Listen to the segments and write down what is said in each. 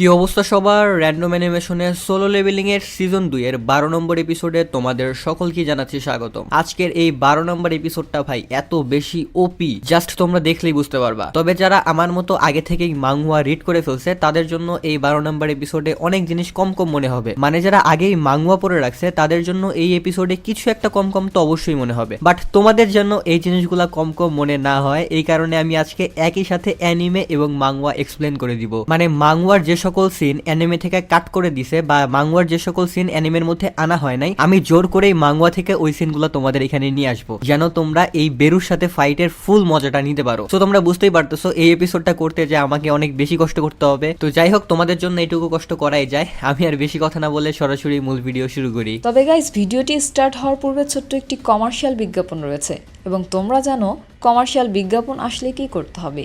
কি অবস্থা সবার? র্যান্ডম অ্যানিমেশনের সোলো লেভেলিং এর সিজন দুই এর বারো নম্বর এপিসোডে তোমাদের সকলকে জানাচ্ছি স্বাগতম। আজকের এই বারো নম্বর এপিসোডটা ভাই এত বেশি ওপি জাস্ট তোমরা দেখলেই বুঝতে পারবা। তবে যারা আমার মতো আগে থেকেই মাংহুয়া রিড করে ফেলছে, তাদের জন্য এই বারো নম্বর এপিসোডে অনেক জিনিস কম কম মনে হবে। মানে যারা আগেই মাংহুয়া পরে রাখছে, তাদের জন্য এই এপিসোডে কিছু একটা কম কম তো অবশ্যই মনে হবে। বাট তোমাদের জন্য এই জিনিসগুলো কম কম মনে না হয়, এই কারণে আমি আজকে একই সাথে অ্যানিমে এবং মাংওয়া এক্সপ্লেন করে দিব। মানে মাংওয়ার যে সকল সিন অ্যানিমে থেকে কাট করে দিছে বা মাংওয়ার যে সকল সিন অ্যানিমের মধ্যে আনা হয় নাই, আমি জোর করেই মাংওয়া থেকে ওই সিনগুলো তোমাদের এখানে নিয়ে আসব। যেন তোমরা এই বেরুর সাথে ফাইটের ফুল মজাটা নিতে পারো। তো তোমরা বুঝতেই পারতেছো, এই এপিসোডটা করতে যে আমাকে অনেক বেশি কষ্ট করতে হবে। তো যাই হোক, তোমাদের জন্য এটুকু কষ্ট করাই যায়। আমি আর বেশি কথা না বলে সরাসরি মূল ভিডিও শুরু করি। তবে গাইজ ভিডিওটি স্টার্ট হওয়ার পূর্বে ছোট্ট একটি কমার্শিয়াল বিজ্ঞাপন রয়েছে। এবং তোমরা জানো কমার্শিয়াল বিজ্ঞাপন আসলে কি করতে হবে?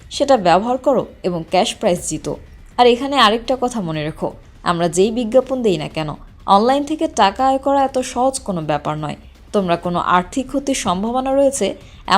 সেটা ব্যবহার করো এবং ক্যাশ প্রাইস জিতো। আর এখানে আরেকটা কথা মনে রেখো, আমরা যেই বিজ্ঞাপন দেই না কেন, অনলাইন থেকে টাকা আয় করা এত সহজ কোনো ব্যাপার নয়। তোমরা কোনো আর্থিক ক্ষতির সম্ভাবনা রয়েছে,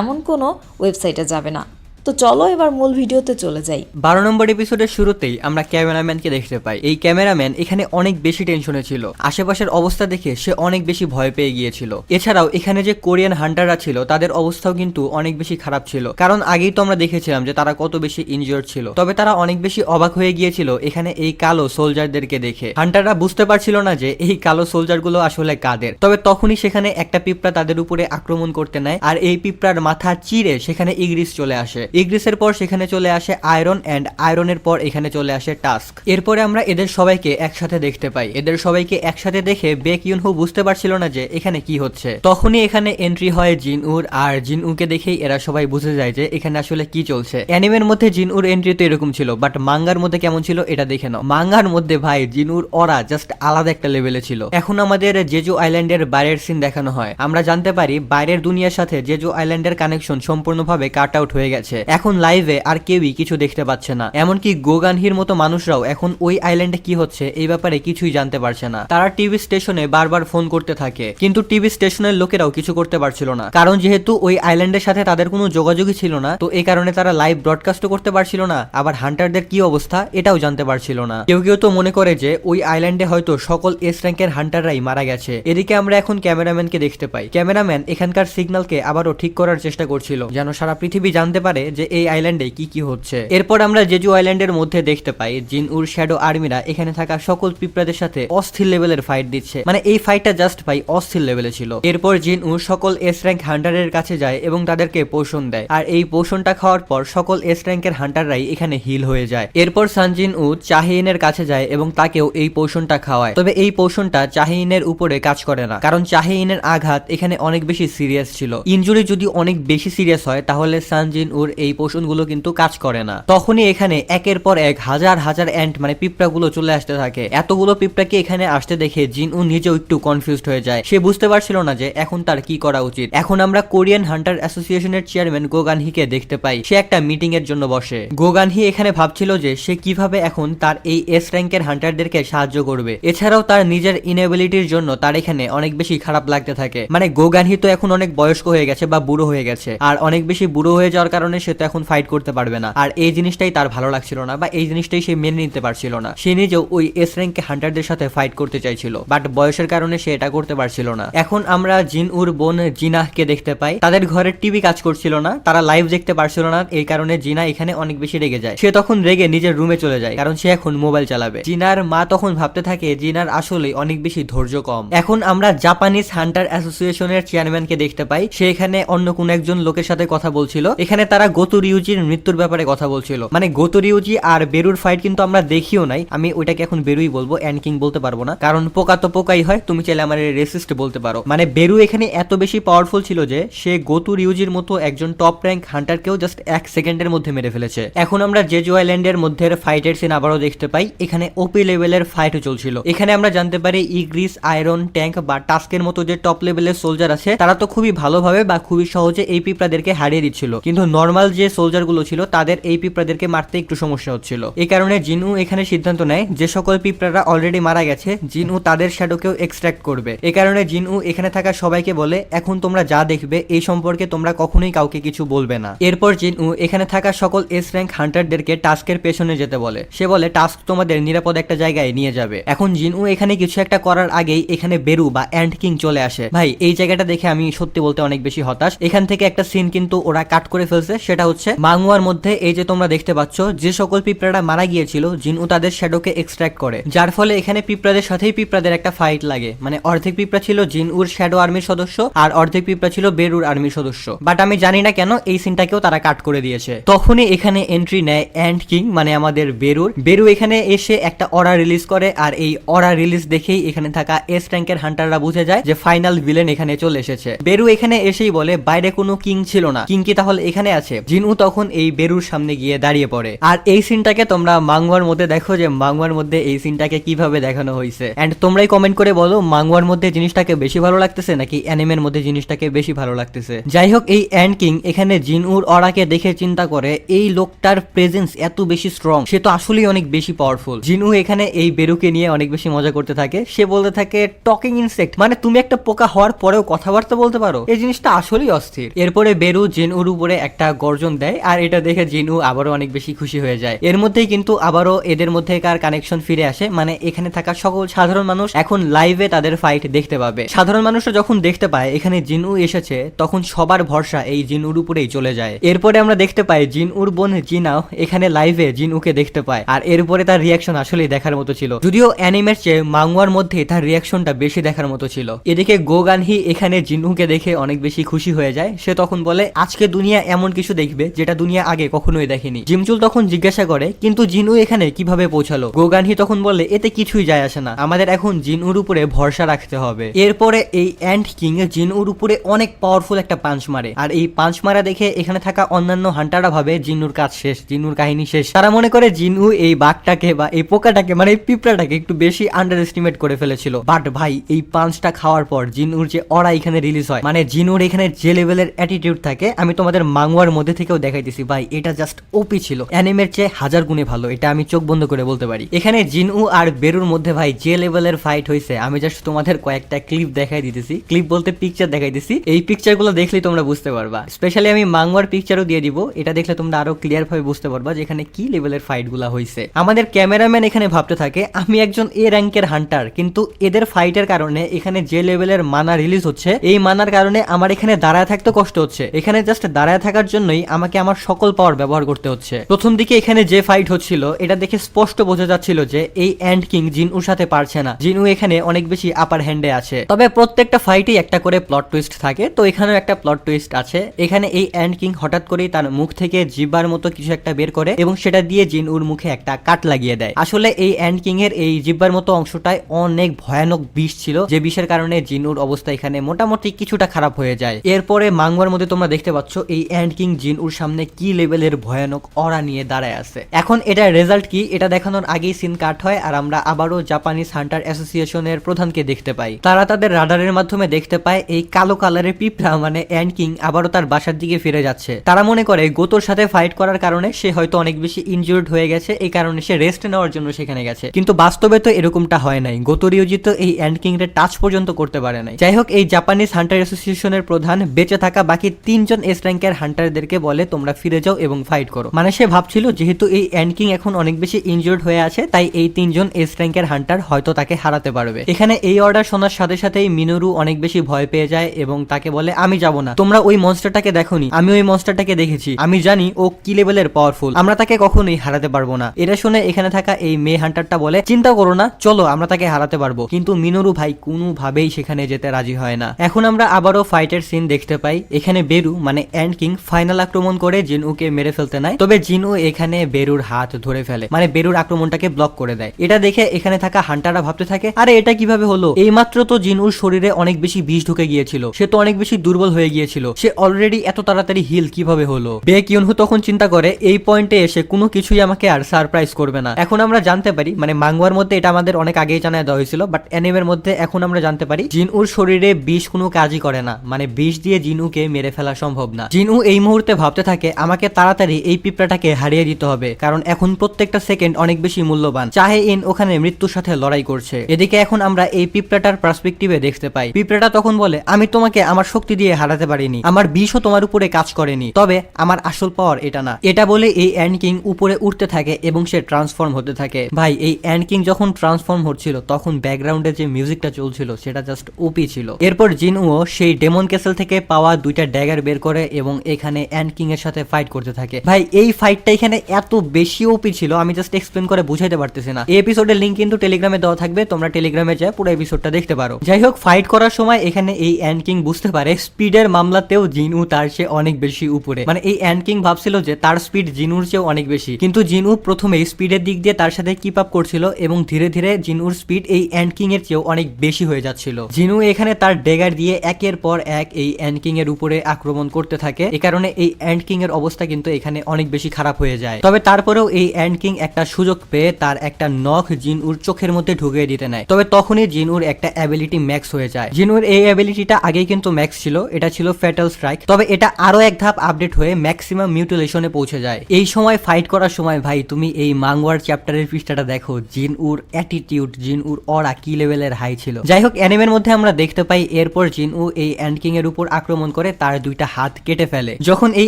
এমন কোনো ওয়েবসাইটে যাবে না। তো চলো এবার মূল ভিডিওতে চলে যাই। বারো নম্বর এপিসোডের শুরুতেই আমরা ক্যামেরাম্যানকে দেখতে পাই। এই ক্যামেরাম্যান এখানে অনেক বেশি টেনশনে ছিল। আশেপাশের অবস্থা দেখে সে অনেক বেশি ভয় পেয়ে গিয়েছিল। এছাড়াও এখানে যে কোরিয়ান হান্টাররা ছিল, তাদের অবস্থাও কিন্তু অনেক বেশি খারাপ ছিল। কারণ আগেই তো আমরা দেখেছিলাম যে তারা কত বেশি ইনজিওর ছিল। তবে তারা অনেক বেশি অবাক হয়ে গিয়েছিল এখানে এই কালো সোলজারদেরকে দেখে। হান্টাররা বুঝতে পারছিল না যে এই কালো সোলজারগুলো আসলে কাদের। তবে তখনই সেখানে একটা পিঁপড়া তাদের উপরে আক্রমণ করতে নেয়। আর এই পিঁপড়ার মাথা চিরে সেখানে ইগ্রিস চলে আসে। ইগ্রিসের পর সেখানে চলে আসে আয়রন অ্যান্ড আয়রনের পর এখানে চলে আসে টাস্ক। এরপরে আমরা এদের সবাইকে একসাথে দেখতে পাই। এদের সবাইকে একসাথে দেখে বেক ইউনহু বুঝতে পারছিল না যে এখানে কি হচ্ছে। তখনই এখানে এন্ট্রি হয় জিন উর আর জিন উকে দেখেই এরা সবাই বুঝে যায় যে এখানে আসলে কি চলছে। অ্যানিমের মধ্যে জিন উর এন্ট্রি তো এরকম ছিল বাট মাঙ্গার মধ্যে কেমন ছিল এটা দেখে নাও। মাঙ্গার মধ্যে ভাই জিন উর ওরা জাস্ট আলাদা একটা লেভেলে ছিল। এখন আমাদের জেজু আইল্যান্ডের বাইরের সিন দেখানো হয়। আমরা জানতে পারি বাইরের দুনিয়ার সাথে জেজু আইল্যান্ডের কানেকশন সম্পূর্ণভাবে কাট আউট হয়ে গেছে। এখন লাইভে আর কেউই কিছু দেখতে পাচ্ছে না। এমনকি গোগানহির মতো মানুষরাও এখন ওই আইল্যান্ডে কি হচ্ছে এই ব্যাপারে কিছুই জানতে পারছে না। তারা টিভি স্টেশনে বারবার ফোন করতে থাকে। কিন্তু টিভি স্টেশনের লোকেরাও কিছু করতে পারছিল না। কারণ যেহেতু ওই আইল্যান্ডের সাথে তাদের কোনো যোগাযোগই ছিল না, তো এই কারণে তারা লাইভ ব্রডকাস্টও করতে পারছিল না। আবার হান্টারদের কি অবস্থা এটাও জানতে পারছিল না। কেউ কেউ তো মনে করে যে ওই আইল্যান্ডে হয়তো সকল এস র্যাঙ্কের হান্টাররাই মারা গেছে। এদিকে আমরা এখন ক্যামেরাম্যানকে দেখতে পাই। ক্যামেরাম্যান এখানকার সিগন্যালকে আবারও ঠিক করার চেষ্টা করছিল, যেন সারা পৃথিবী জানতে পারে যে এই আইল্যান্ডে কি কি হচ্ছে। এরপর আমরা জেজু আইল্যান্ডের মধ্যে দেখতে পাই জিন উর শ্যাডো আর্মিরা এখানে থাকা সকল পিঁপড়াদের সাথে অস্থির লেভেলের ফাইট দিচ্ছে। মানে এই ফাইটটা জাস্ট ভাই অস্থির লেভেলে ছিল। এরপর জিন উ সকল এস র্যাঙ্ক হান্টারের কাছে যায় এবং তাদেরকে পোষণ দেয়। আর এই পোষণটা খাওয়ার পর সকল এস র্যাঙ্কের হান্টাররাই এখানে হিল হয়ে যায়। এরপর সানজিন উ চাহিনের কাছে যায় এবং তাকেও এই পোষণটা খাওয়ায়। তবে এই পোষণটা চাহিনের উপরে কাজ করে না। কারণ চাহিনের আঘাত এখানে অনেক বেশি সিরিয়াস ছিল। ইঞ্জুরি যদি অনেক বেশি সিরিয়াস হয়, তাহলে সানজিন উর এই পোষণগুলো কিন্তু কাজ করে না। তখনই এখানে একের পর এক হাজার হাজার অ্যান্ট মানে পিঁপড়াগুলো চলে আসতে থাকে। এতগুলো পিঁপড়াকে এখানে আসতে দেখে জিন উ নিজেও একটু কনফিউজড হয়ে যায়। সে বুঝতে পারছিল না যে এখন তার কি করা উচিত। এখন আমরা কোরিয়ান হান্টার অ্যাসোসিয়েশনের চেয়ারম্যান গোগানহিকে দেখতে পাই। সে একটা মিটিং এর জন্য বসে। গোগানহি এখানে ভাবছিল যে সে কীভাবে এখন তার এই এস র্যাঙ্কের হান্টারদেরকে সাহায্য করবে। এছাড়াও তার নিজের ইনএবিলিটির জন্য তার এখানে অনেক বেশি খারাপ লাগতে থাকে। মানে গোগানহি তো এখন অনেক বয়স্ক হয়ে গেছে বা বুড়ো হয়ে গেছে। আর অনেক বেশি বুড়ো হয়ে যাওয়ার কারণে সে তো এখন ফাইট করতে পারবে না। আর এই জিনিসটাই তার ভালো লাগছিল না বা এই জিনিসটাই সে মেনে নিতে পারছিল না। সে নিজেও ওই এস র্যাঙ্কে হান্টারদের সাথে ফাইট করতে চাইছিল বাট বয়সের কারণে সে এটা করতে পারছিল না। এখন আমরা জিন উর বোন জিনাহকে দেখতে পাই। তাদের ঘরের টিভি কাজ করছিল না, তারা লাইভ দেখতে পারছিল না, এই কারণে জিনা এখানে অনেক বেশি রেগে যায়। সে তখন রেগে নিজের রুমে চলে যায়, কারণ সে এখন মোবাইল চালাবে। জিনার মা তখন ভাবতে থাকে, জিনার আসলে অনেক বেশি ধৈর্য কম। এখন আমরা জাপানিজ হান্টার অ্যাসোসিয়েশনের চেয়ারম্যানকে দেখতে পাই। সে এখানে অন্য কোন একজন লোকের সাথে কথা বলছিল। এখানে তারা গোতু রিউজির মৃত্যুর ব্যাপারে কথা বলছিল। মানে গোতু রিউজি আর বেরুর ফাইট কিন্তু আমরা দেখিও নাই। আমি ওইটাকে এখন বেরুই বলব অ্যান্ড কিং বলতে পারব না। কারণ পোকা তো পোকাই হয়, তুমি চাইলে আমার রেসিস্ট বলতে পারো। মানে বেরু এখানে এত বেশি পাওয়ারফুল ছিল যে, সে গোতু রিউজির মতো একজন টপ র্যাঙ্ক হান্টারকেও জাস্ট এক সেকেন্ডের মধ্যে মেরে ফেলেছে। এখন আমরা জেজু আইল্যান্ডের মধ্যে ফাইটের সিন আবারও দেখতে পাই। এখানে ওপি লেভেলের ফাইট চলছিল। এখানে আমরা জানতে পারি ইগ্রিস আয়রন ট্যাঙ্ক বা টাস্কের মতো যে টপ লেভেলের সোলজার আছে, তারা তো খুবই ভালোভাবে বা খুবই সহজে এই পিঁপড়াদেরকে হারিয়ে দিচ্ছিল। কিন্তু নর্মাল যে সোলজারগুলো ছিল, তাদের এই পিঁপড়াদেরকে মারতে একটু সমস্যা হচ্ছিল। এই কারণে জিনু এখানে সিদ্ধান্ত নেয়, যে সকল পিঁপড়ারা অলরেডি মারা গেছে, জিনু তাদের শ্যাডোকেও এক্সট্রাক্ট করবে। এই কারণে জিনু এখানে থাকা সবাইকে বলে, এখন তোমরা যা দেখবে, এই সম্পর্কে তোমরা কখনোই কাউকে কিছু বলবে না। এরপর জিনু এখানে থাকা সকল এস র্যাঙ্ক হান্টারদেরকে টাস্কের পেছনে যেতে বলে। সে বলে টাস্ক তোমাদের নিরাপদ একটা জায়গায় নিয়ে যাবে। এখন জিনু এখানে কিছু একটা করার আগেই এখানে বেরু বা অ্যান্ড কিং চলে আসে। ভাই, এই জায়গাটা দেখে আমি সত্যি বলতে অনেক বেশি হতাশ। এখান থেকে একটা সিন কিন্তু ওরা কাট করে ফেলছে সেটা হচ্ছে মাঙ্গুয়ার মধ্যে এই যে তোমরা দেখতে পাচ্ছ, যে সকল পিঁপড়ারা মারা গিয়েছিল, জিনু তাদের শ্যাডোকে এক্সট্রাক্ট করে। যার ফলে এখানে পিঁপড়াদের সাথেই পিঁপড়াদের একটা ফাইট লাগে। মানে অর্ধেক পিঁপড়া ছিল জিন উর শ্যাডো আর্মির সদস্য, আর অর্ধেক পিঁপড়া ছিল বেরুর আর্মির সদস্য। বাট আমি জানি না কেন এই সিনটাকেও তারা কাট করে দিয়েছে। তখনই এখানে এন্ট্রি নেয় অ্যান্ড কিং মানে আমাদের বেরুর বেরু এখানে এসে একটা অরা রিলিজ করে, আর এই অরা রিলিজ দেখেই এখানে থাকা এস র্যাঙ্কের হান্টাররা বুঝে যায় যে ফাইনাল ভিলেন এখানে চলে এসেছে। বেরু এখানে এসেই বলে, বাইরে কোনো কিং ছিল না। কিং কি তাহলে এখানে আছে? জিনু তখন এই বেরুর সামনে গিয়ে দাঁড়িয়ে পড়ে। আর এই সিনটাকে তোমরা মাঙ্গুয়ার মধ্যে দেখো যে মাঙ্গুয়ার মধ্যে এই সিনটাকে কীভাবে দেখানো হয়েছে এন্ড তোমরাই কমেন্ট করে বলো মাঙ্গুয়ার মধ্যে জিনিসটাকে বেশি ভালো লাগতেছে নাকি অ্যানিমের মধ্যে জিনিসটাকে বেশি ভালো লাগতেছে? যাই হোক এই অ্যান্ড কিং এখানে জিনউর অরাকে দেখে চিন্তা করে, এই লোকটার প্রেজেন্স এত বেশি স্ট্রং সে তো আসলেই অনেক বেশি পাওয়ারফুল জিনু এখানে এই বেরুকে নিয়ে অনেক বেশি মজা করতে থাকে। সে বলতে থাকে টকিং ইনসেক্ট মানে তুমি একটা পোকা হওয়ার পরেও কথাবার্তা বলতে পারো? এই জিনিসটা আসলেই অস্থির। এরপরে বেরু জিনউর উপরে একটা গর্জন দেয়, আর এটা দেখে জিনু আবারও অনেক বেশি খুশি হয়ে যায়। এর মধ্যেই কিন্তু আবারও এদের মধ্যেকার কানেকশন ফিরে আসে মানে এখানে থাকা সকল সাধারণ মানুষ এখন লাইভে তাদের ফাইট দেখতে পাবে। সাধারণ মানুষরা যখন দেখতে পায়, এখানে জিনু এসেছে, তখন সবার ভরসা এই জিনুর উপরেই চলে যায়। এরপরে আমরা দেখতে পাই জিনউর বোন জিনাও এখানে লাইভে জিনুকে দেখতে পায়, আর এরপরে তার রিয়াকশন আসলেই দেখার মতো ছিল। যদিও অ্যানিমের চেয়ে মাংওয়ার মধ্যে তার রিয়াকশনটা বেশি দেখার মতো ছিল। এদিকে গোগানহি এখানে জিনুকে দেখে অনেক বেশি খুশি হয়ে যায়। সে তখন বলে, আজকে দুনিয়া এমন কিছু দেখবে যেটা দুনিয়া আগে কখনোই দেখেনি। জিমচুল তখন জিজ্ঞাসা করে, কিন্তু জিনু এখানে কীভাবে পৌঁছালো? গোগানহি তখন বলে, এতে কিছুই যায় আসে না। আমাদের এখন জিনুর উপরে ভরসা রাখতে হবে। এরপরে এই অ্যান্ড কিং জিনুর উপরে অনেক পাওয়ারফুল একটা পাঞ্চ মারে। আর এই পাঞ্চ মারা দেখে এখানে থাকা অন্যান্য হান্টাররা ভাবে জিনুর কাজ শেষ, জিনুর কাহিনী শেষ। তারা মনে করে জিনু এই বাঘটাকে বা এই পোকাটাকে মানে এই পিঁপড়াটাকে একটু বেশি আন্ডার এস্টিমেট করে ফেলেছিল। বাট ভাই, এই পাঞ্চটা খাওয়ার পর জিনুর যে অরা এখানে রিলিজ হয় মানে জিনুর এখানে যে লেভেলের অ্যাটিটিউড থাকে, আমি তোমাদের মাংওয়ার মধ্যে থেকেও দেখাইতেছি, ভাই, এটা জাস্ট ওপি ছিল। অ্যানিমের চেয়ে হাজার গুণে ভালো, এটা আমি চোখ বন্ধ করে বলতে পারি। এখানে জিনু আর বেরুর মধ্যে, ভাই, যে লেভেলের ফাইট হয়েছে আমি জাস্ট তোমাদের কয়েকটা ক্লিপ দেখাই দিতেছি। ক্লিপ বলতে পিকচার দেখাই দিছি এই পিকচারগুলো দেখলেই তোমরা বুঝতে পারবা। স্পেশালি আমি মাংওয়ার পিকচারও দিয়ে দিব, এটা দেখলে তোমরা আরও ক্লিয়ার ভাবে বুঝতে পারবা যে এখানে কি লেভেলের ফাইটগুলা হয়েছে আমাদের ক্যামেরাম্যান এখানে ভাবতে থাকে, আমি একজন এ র্যাঙ্কের হান্টার কিন্তু এদের ফাইটের কারণে এখানে যে লেভেলের মানা রিলিজ হচ্ছে, এই মানার কারণে আমার এখানে দাঁড়ায় থাকতে কষ্ট হচ্ছে। এখানে জাস্ট দাঁড়ায় থাকার জন্যই আমাকে আমার সকল পাওয়ার ব্যবহার করতে হচ্ছে। প্রথম দিকে এখানে যে ফাইট হচ্ছিল, এটা দেখে স্পষ্ট বোঝা যাচ্ছিল যে এই অ্যান্ড কিং জিনুর সাথে পারছে না। জিনু এখানে অনেক বেশি আপার হ্যান্ডে আছে। তবে প্রত্যেকটা ফাইটই একটা করে প্লট টুইস্ট থাকে। তো এখানেও একটা প্লট টুইস্ট আছে। এখানে এই অ্যান্ড কিং হঠাৎ করেই তার মুখ থেকে জিব্বার মতো কিছু একটা বের করে এবং সেটা দিয়ে জিনুর মুখে একটা কাট লাগিয়ে দেয়। আসলে এই অ্যান্ড কিং এর এই জিব্বার মতো অংশটায় অনেক ভয়ানক বিষ ছিল। যে বিষের কারণে জিনুর অবস্থা এখানে মোটামুটি কিছুটা খারাপ হয়ে যায়। এরপরে মাংবার মধ্যে তোমরা দেখতে পাচ্ছ, এই অ্যান্ড কিং জিনুর সামনে কি লেভেলের ভয়ানক অরা নিয়ে দাঁড়ায় আছে? এখন এটার রেজাল্ট কি? এটা দেখানোর আগেই সিন কাট হয় আর আমরা আবারও জাপানিজ হান্টার অ্যাসোসিয়েশনের প্রধানকে দেখতে পাই। তারা তাদের রাডারের মাধ্যমে দেখতে পায় এই কালো কালারের পিঁপড়া মানে অ্যান্ড কিং আবারও তার বাসার দিকে ফিরে যাচ্ছে। তারা মনে করে গোতোর সাথে ফাইট করার কারণে সে হয়তো অনেক বেশি ইনজুর্ড হয়ে গেছে, এই কারণে সে রেস্ট নেওয়ার জন্য সেখানে গেছে। কিন্তু বাস্তবে তো এরকমটা হয় নাই। গোতরিয়োজিত এই অ্যান্ড কিং এর টাচ পর্যন্ত করতে পারে নাই। যাই হোক, এই জাপানিজ হান্টার অ্যাসোসিয়েশনের প্রধান বেঁচে থাকা বাকি তিনজন এস র্যাঙ্কের হান্টারদেরকে তাদেরকে বলে তোমরা ফিরে যাও এবং ফাইট করো। মানে সে ভাবছিল, যেহেতু এই অ্যান্ডকিং এখন অনেক বেশি ইনজুর্ড হয়ে আছে, তাই এই তিনজন এস র্যাঙ্কের হান্টার হয়তো তাকে হারাতে পারবে। এখানে এই অর্ডার শোনার সাথে সাথেই মিনুরু অনেক বেশি ভয় পেয়ে যায় এবং তাকে বলে, আমি যাব না। তোমরা ওই মনস্টারটাকে দেখোনি। আমি ওই মনস্টারটাকে দেখেছি। আমি জানি ও কি লেভেলের পাওয়ারফুল আমরা তাকে কখনোই হারাতে পারব না। এটা শুনে এখানে থাকা এই মেয়ে হান্টারটা বলে, চিন্তা করো না, চলো আমরা তাকে হারাতে পারব। কিন্তু মিনুরু ভাই কোনোভাবেই সেখানে যেতে রাজি হয় না। এখন আমরা আবারও ফাইটের সিন দেখতে পাই। এখানে বেরু মানে অ্যান্ড কিং ফাইনাল আক্রমণ করে জিনউকে মেরে ফেলতে নাই। তবে জিনু এখানে বেরুর হাত ধরে ফেলে। মানে বেরুর আক্রমণটাকে ব্লক করে দেয়। এটা দেখে এখানে থাকা হান্টাররা ভাবতে থাকে, আরে, এটা কীভাবে হলো? এইমাত্র তো জিনুর শরীরে অনেক বেশি বিষ ঢুকে গিয়েছিল। সে তো অনেক বেশি দুর্বল হয়ে গিয়েছিল। সে অলরেডি এত তাড়াতাড়ি হিল কীভাবে হলো? বে কিউনহু তখন চিন্তা করে, এই পয়েন্টে এসে কোনো কিছুই আমাকে আর সারপ্রাইজ করবে না। এখন আমরা জানতে পারি মানে মাঙ্গুয়ার মধ্যে এটা আমাদের অনেক আগেই জানায় দেওয়া হয়েছিল বাট অ্যানিমের মধ্যে এখন আমরা জানতে পারি, জিনুর শরীরে বিষ কোনো কাজই করে না। মানে বিষ দিয়ে জিনুকে মেরে ফেলা সম্ভব না। জিনু এই মুহূর্তে ভাবতে থাকে, আমাকে তাড়াতাড়ি এই পিঁপড়াটাকে হারিয়ে দিতে হবে, কারণ এখন প্রত্যেকটা সেকেন্ড অনেক বেশি মূল্যবান। চাহে ইন ওখানে মৃত্যুর সাথে লড়াই করছে। এদিকে এখন আমরা এই পিঁপড়াটার পার্সপেক্টিভে দেখতে পাই। পিঁপড়াটা তখন বলে, আমি তোমাকে আমার শক্তি দিয়ে হারাতে পারিনি, আমার বিষও তোমার উপরে কাজ করেনি, তবে আমার আসল পাওয়ার এটা না। এটা বলে এই অ্যান্ড কিং উপরে উঠতে থাকে এবং সে ট্রান্সফর্ম হতে থাকে। ভাই, এই অ্যান্ড কিং যখন ট্রান্সফর্ম হচ্ছিল, তখন ব্যাকগ্রাউন্ডে যে মিউজিকটা চলছিল, সেটা জাস্ট ওপি ছিল। এরপর জিনউও সেই ডেমন ক্যাসেল থেকে পাওয়া দুইটা ড্যাগার বের করে এবং এখানে অ্যান্ড কিং এর সাথে ফাইট করতে থাকে। ভাই, এই ফাইটটা এখানে এত বেশি ওপি ছিল, আমি জাস্ট এক্সপ্লেন করে বুঝাইতে পারতেছি না। এই এপিসোডের লিঙ্ক কিন্তু টেলিগ্রামে দেওয়া থাকবে, তোমরা টেলিগ্রামে যা পুরো এপিসোডটা দেখতে পারো। যাই হোক ফাইট করার সময় এখানে এই অ্যান্ড কিং বুঝতে পারে স্পিডের মামলাতেও জিনু তার চেয়ে অনেক বেশি উপরে। মানে এই অ্যান্ড কিং ভাবছিল যে তার স্পিড জিনুর চেয়েও অনেক বেশি। কিন্তু জিনু প্রথমে স্পিডের দিক দিয়ে তার সাথে কিপ আপ করছিল এবং ধীরে ধীরে জিনুর স্পিড এই অ্যান্ড কিং এর চেয়েও অনেক বেশি হয়ে যাচ্ছিল। জিনু এখানে তার ডেগার দিয়ে একের পর এক এই অ্যান্ড কিং এর উপরে আক্রমণ করতে থাকে। এ কারণে এই অ্যান্ড কিং এর অবস্থা কিন্তু এখানে অনেক বেশি খারাপ হয়ে যায়। তবে তারপরেও এই অ্যান্ড কিং একটা সুযোগ পেয়ে তার একটা নখ জিনউর চোখের মধ্যে ঢুকিয়ে দিতে নেয়। তবে তখনই জিনুর একটা অ্যাবিলিটি ম্যাক্স হয়ে যায়। জিনুর এই অ্যাবিলিটিটা আগেই কিন্তু ম্যাক্স ছিল, এটা ছিল ফ্যাটাল স্ট্রাইক তবে এটা আরও এক ধাপ আপডেট হয়ে ম্যাক্সিমাম মিউটিলেশনে পৌঁছে যায়। এই সময় ফাইট করার সময় ভাই, তুমি এই মাংওয়ার চ্যাপ্টারের পৃষ্ঠাটা দেখো। জিন উর অ্যাটিটিউড জিন উর অরা কি লেভেলের হাই ছিল। যাই হোক অ্যানিমের মধ্যে আমরা দেখতে পাই, এরপর জিন উ এই অ্যান্ড কিং এর উপর আক্রমণ করে তার দুইটা হাত কেটে ফেলে। যখন এই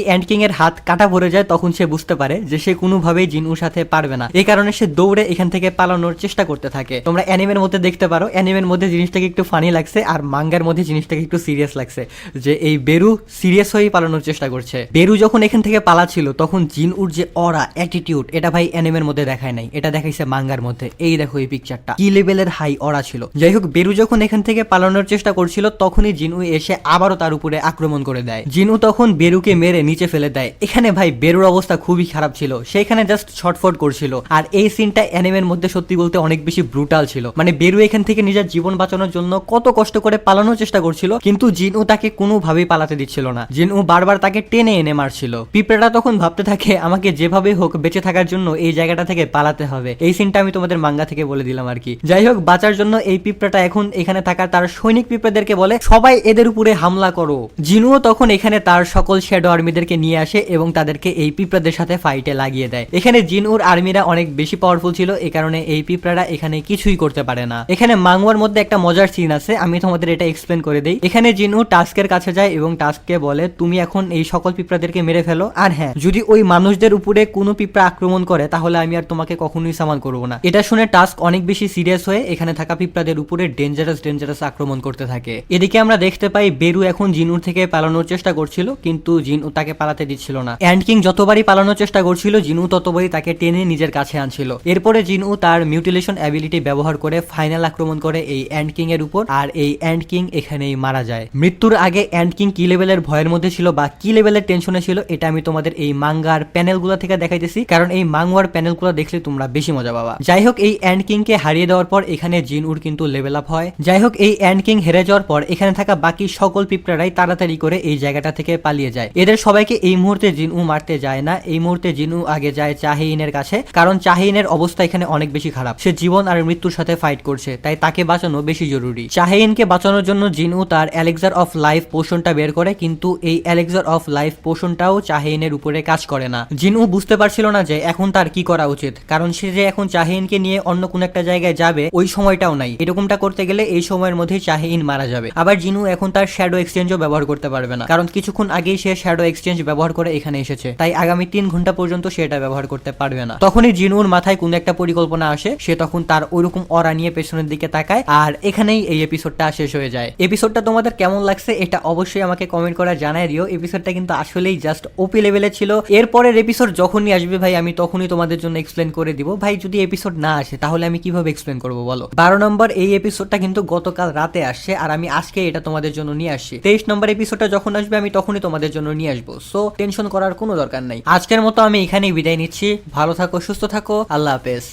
অ্যান্ড কিং এর হাত কাটা পড়ে যায়, তখন সে বুঝতে পারে যে সে কোনোভাবেই জিন উর সাথে পারবে না। এই কারণে সে দৌড়ে এখান থেকে পালানোর চেষ্টা করতে থাকে। তোমরা অ্যানিমের মধ্যে দেখতে পারো, অ্যানিমের মধ্যে জিনিসটাকে একটু ফানি লাগছে আর মাঙ্গার মধ্যে জিনিসটাকে একটু সিরিয়াস লাগছে, যে এই বেরু সিরিয়াস হয়েই পালানোর চেষ্টা করছে। বেরু যখন এখান থেকে পালাচ্ছিল, তখন জিন উর যে অরা অ্যাটিটিউড এটা ভাই অ্যানিমের মধ্যে দেখায় নাই। এটা দেখাইছে মাঙ্গার মধ্যে। এই দেখো এই পিকচারটা কি লেভেলের হাই অরা ছিল? যাই হোক, বেরু যখন এখান থেকে পালানোর চেষ্টা করছিল, তখনই জিনু এসে আবারও তার উপরে আক্রমণ করে দেয়। জিনু তখন বেরুকে মেরে নিচে ফেলে দেয়। এখানে ভাই বেরুর অবস্থা খুবই খারাপ ছিল। সেখানে জাস্ট ছটফট করছিল। আর এই সিনটা অ্যানিমের মধ্যে সত্যি বলতে অনেক বেশি ব্রুটাল ছিল। মানে বেরু এখান থেকে নিজের জীবন বাঁচানোর জন্য কত কষ্ট করে পালানোর চেষ্টা করছিল, কিন্তু জিনু তাকে কোনোভাবেই পালাতে দিচ্ছিল না। জিনু বারবার তাকে টেনে এনে মারছিল। পিঁপড়াটা তখন ভাবতে থাকে, আমাকে যেভাবে হোক বেঁচে থাকার জন্য এই জায়গাটা থেকে পালাতে হবে। এই সিনটা আমি তোমাদের মাঙ্গা থেকে বলে দিলাম আর কি। যাই হোক, বাঁচার জন্য এই পিঁপড়াটা এখন এখানে থাকা তার সৈনিক পিঁপড়াদেরকে বলে, সবাই এদের উপরে হামলা করো। জিনুও তখন এখানে তার সকল শ্যাডো আর্মিদেরকে নিয়ে আসে এবং তাদেরকে এই পিঁপড়াদের সাথে ফাইটে লাগিয়ে দেয়। এখানে জিনুর আর্মিরা অনেক বেশি পাওয়ারফুল ছিল এই কারণে এই পিঁপড়ারা এখানে কিছুই করতে পারে না। এখানে মাংওয়ার মধ্যে একটা মজার সিন আছে, আমি তোমাদের এটা এক্সপ্লেন করে দিই। এখানে জিনু টাস্কের কাছে যায় এবং টাস্ককে বলে, তুমি এখন এই সকল পিঁপড়াদেরকে মেরে ফেলো। আর হ্যাঁ যদি ওই মানুষদের উপরে কোনো পিঁপড়া আক্রমণ করে, তাহলে আমি আর তোমাকে কখনোই সামান করব না। এটা শুনে টাস্ক অনেক বেশি সিরিয়াস হয়ে এখানে থাকা পিঁপড়াদের উপরে ডেঞ্জারাস ডেঞ্জারাস আক্রমণ করতে থাকে। এদিকে আমরা দেখতে পাই, বেরু এখন জিনুর থেকে পালানোর চেষ্টা করছিল, কিন্তু জিনু তাকে পালাতে দিচ্ছিল না। অ্যান্ড কিং যতবারই পালানোর চেষ্টা করছিল, জিনু ততবারই তাকে টেনে নিজের কাছে আনছিল। এরপরে জিনু তার মিউটিলেশন অ্যাবিলিটি ব্যবহার করে ফাইনাল আক্রমণ করে এই অ্যান্ড কিং এর উপর, আর এই অ্যান্ড কিং এখানেই মারা যায়। মৃত্যুর আগে অ্যান্ড কিং কি লেভেলের ভয়ের মধ্যে ছিল বা কি লেভেলের টেনশনে ছিল, এটা আমি তোমাদের এই মাঙ্গার প্যানেলগুলো থেকে দেখাইতেছি। কারণ এই মাঙ্গার প্যানেলগুলো দেখলে তোমরা বেশি মজা পাবা। যাই হোক, এই অ্যান্ড কিং কে হারিয়ে দেওয়ার পর এখানে জিন উর কিন্তু লেভেল আপ হয়। যাই হোক, এই অ্যান্ড কিং হেরে যাওয়ার পর এখানে থাকা বাকি সকল পিঁপড়ারাই তাড়াতাড়ি করে এই জায়গাটা থেকে পালিয়ে যায়। এদের সবাইকে এই মুহূর্তে জিনু মারতে যায় না, এই মুহূর্তে জিনু আগে যায় চাহিনের কাছে, কারণ চাহিনের অবস্থা এখানে অনেক বেশি খারাপ। সে জীবন আর মৃত্যুর সাথে ফাইট করছে, তাই তাকে বাঁচানো বেশি জরুরি। চাহিনকে বাঁচানোর জন্য জিনু তার অ্যালেক্সার অফ লাইফ পোষণটা বের করে, কিন্তু এই অ্যালেক্সার অফ লাইফ পোষণটাও চাহিনের উপরে কাজ করে না। জিনু বুঝতে পারছিল না যে এখন তার কি করা উচিত, কারণ সে যে এখন চাহিনকে নিয়ে অন্য কোন একটা জায়গায় যাবে, ওই সময়টাও নাই। এরকমটা করতে গেলে এই সময়ের মধ্যেই চাহিন মারা যাবে। আবার জিনু এখন তার শ্যাডো এক্সচেঞ্জও ব্যবহার করতে পারবে না, কারণ কিছুক্ষণ আগেই সে শ্যাডো এক্সচেঞ্জ ব্যবহার করে এখানে এসেছে। তাই আগামী তিন ঘণ্টা পর্যন্ত সে এটা ব্যবহার করতে পারবে না। তখনই জিনুর মাথায় কোনো একটা পরিকল্পনা আসে, সে তখন তার ওইরকম অরা নিয়ে পেছনের দিকে তাকায়, আর এখানেই এই এপিসোডটা শেষ হয়ে যায়। এপিসোডটা তোমাদের কেমন লাগছে এটা অবশ্যই আমাকে কমেন্ট করে জানাই দিও। এপিসোডটা কিন্তু আসলেই জাস্ট ওপি লেভেলে ছিল। এরপরের এপিসোড যখনই আসবে ভাই, আমি তখনই তোমাদের জন্য এক্সপ্লেন করে দিব। ভাই, যদি এপিসোড না আসে, তাহলে আমি কীভাবে এক্সপ্লেন করব বলো? বারো নম্বর, এই এপিসোডটা কিন্তু গতকাল রাতে আসছে, আর আমি আজকে এটা তোমাদের জন্য নিয়ে আসছি। তেইশ নম্বর এপিসোডটা যখন আসবে, আমি তখনই তোমাদের জন্য নিয়ে আসব সো টেনশন করার কোনো দরকার নাই। আজকের মতো আমি এখানেই বিদায় নিচ্ছি। ভালো থাকো, সুস্থ থাকো। আল্লাহ হাফেজ।